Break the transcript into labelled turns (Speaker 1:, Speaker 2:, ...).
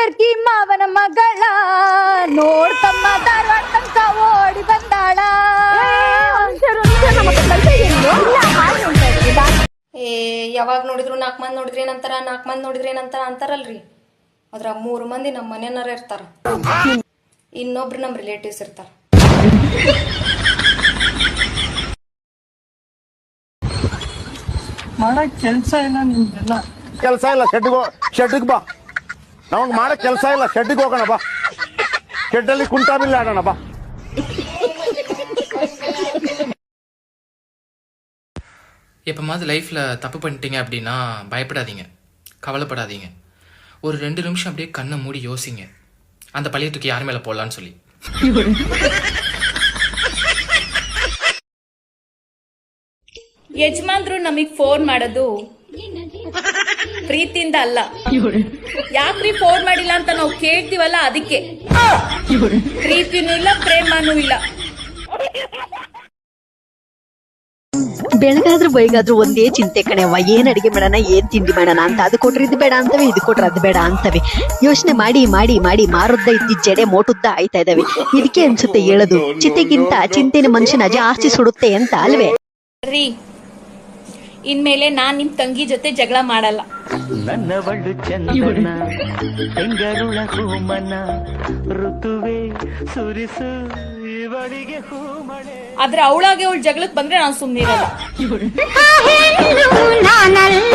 Speaker 1: ಬೆರ್ಕಿ ಮಾವನ ಮಗಳ. ನೋಡ್ತಮ್ಮ ಧಾರವಾಡ ತನಕ ಓಡಿ ಬಂದಾಳ.
Speaker 2: ಏ ಯಾವಾಗ ನೋಡಿದ್ರು ನಾಲ್ಕು ಮಂದಿ ನೋಡಿದ್ರೆ ಏನಂತಾರ ನಾಲ್ಕು ಮಂದಿ ನೋಡಿದ್ರೆ ಏನಂತಾರ ಅಂತಾರಲ್ರಿ. ಅದ್ರ ಮೂರು ಮಂದಿ ನಮ್ಮ ಮನೆಯವ್ರ ಇರ್ತಾರ. ಇನ್ನೊಬ್ರು ನಮ್ಮ ರಿಲೇಟಿವ್ಸ್ ಇರ್ತಾರ.
Speaker 3: ಮಾಡಕ್ ಕೆಲ್ಸ ಇಲ್ಲ ನಿಮ್ದೆಲ್ಲ.
Speaker 4: ಕೆಲಸ ಇಲ್ಲ ಶೆಡ್ಗೋ ಶೆಡ್ಗೆ ಬಾ. ನಮಗೆ ಮಾಡಕ್ ಕೆಲಸ ಇಲ್ಲ ಶೆಡ್ಗೆ ಹೋಗೋಣ ಬಾ ಶೆಡ್ಡಲ್ಲಿ ಕುಂಟಾ ಬಿಲ್ಲ ಆಡೋಣ ಬಾ
Speaker 5: எப்போமாவது லைஃப்பில் தப்பு பண்ணிட்டீங்க அப்படின்னா பயப்படாதீங்க கவலைப்படாதீங்க ஒரு ரெண்டு நிமிஷம் அப்படியே கண்ணை மூடி யோசிங்க அந்த பழைய தூக்கி யார் மேலே போடலான்னு சொல்லி
Speaker 6: ಯಜಮಾನ್ರು ನಮಗ್ ಫೋನ್ ಮಾಡೋದು ಪ್ರೀತಿಯಿಂದ ಅಲ್ಲ. ಯಾಕ್ರಿ ಫೋನ್ ಮಾಡಿಲ್ಲ ಅಂತ ನಾವು ಕೇಳ್ತೀವಲ್ಲ ಅದಕ್ಕೆ? ಪ್ರೀತಿನೂ ಇಲ್ಲ ಪ್ರೇಮನೂ ಇಲ್ಲ.
Speaker 7: ಬೆಳಗಾದ್ರೂ ಬೈಗಾದ್ರೂ ಒಂದೇ ಚಿಂತೆ ಕಣೆವ್ವ. ಏನ್ ಅಡಿಗೆ ಮಾಡೋಣ ಏನ್ ತಿಂಡಿ ಮಾಡೋಣ ಅಂತ ಅದು ಕೊಟ್ರೆ ಇದು ಬೇಡ ಅಂತವೆ ಇದು ಕೊಟ್ರೆ ಅದು ಬೇಡ ಅಂತವೆ. ಯೋಚನೆ ಮಾಡಿ ಮಾಡಿ ಮಾಡಿ ಮಾರುದ್ದ ಇದ್ದಿದ್ದ ಜಡೆ ಮೋಟುದ್ದ ಆಯ್ತಾ ಇದಾವೆ. ಇದಕ್ಕೆ ಅನ್ಸುತ್ತೆ ಹೇಳೋದು ಚಿಂತೆಗಿಂತ ಚಿಂತೆನ ಮನುಷ್ಯನ ಜಾಸ್ತಿ ಸುಡುತ್ತೆ ಅಂತ ಅಲ್ವೇ?
Speaker 6: ಇನ್ಮೇಲೆ ನಾನ್ ನಿಮ್ ತಂಗಿ ಜೊತೆ ಜಗಳ ಮಾಡಲ್ಲ.
Speaker 3: ನನ್ನವಳು ಚಂದನ ಬೆಂಗರುಳ ಹೂಮನ ಋತುವೆ ಸುರಿಸು ಇವಳಿಗೆ ಹೂಮಳೆ
Speaker 6: ಆದ್ರೆ ಅವಳಾಗೆ ಅವಳ ಜಗಳಕ್ ಬಂದ್ರೆ ನಾನು ಸುಮ್ಮನೆ
Speaker 1: ನಾನಲ್ಲ. ನನ್ನಂತ